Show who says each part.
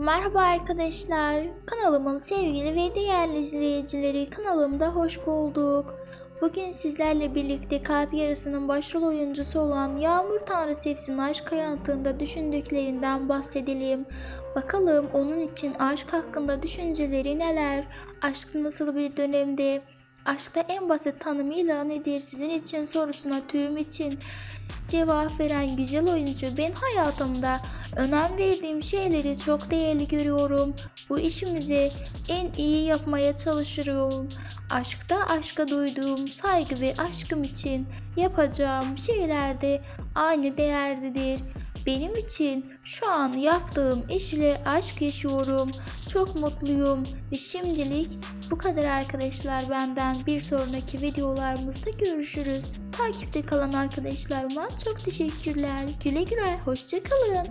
Speaker 1: Merhaba arkadaşlar. Kanalımın sevgili ve değerli izleyicileri kanalımda hoş bulduk. Bugün sizlerle birlikte Kalp Yarası'nın başrol oyuncusu olan Yağmur Tanrı Sevsin aşk hayatında düşündüklerinden bahsedelim. Bakalım onun için aşk hakkında düşünceleri neler? Aşk nasıl bir dönemde? Aşkta en basit tanımıyla nedir sizin için sorusuna tüm için cevap veren güzel oyuncu ben hayatımda önem verdiğim şeyleri çok değerli görüyorum. Bu işimizi en iyi yapmaya çalışıyorum. Aşkta aşka duyduğum saygı ve aşkım için yapacağım şeyler de aynı değerdedir. Benim için şu an yaptığım işle aşk yaşıyorum. Çok mutluyum ve şimdilik bu kadar arkadaşlar benden. Bir sonraki videolarımızda görüşürüz. Takipte kalan arkadaşlarıma çok teşekkürler. Güle güle hoşçakalın.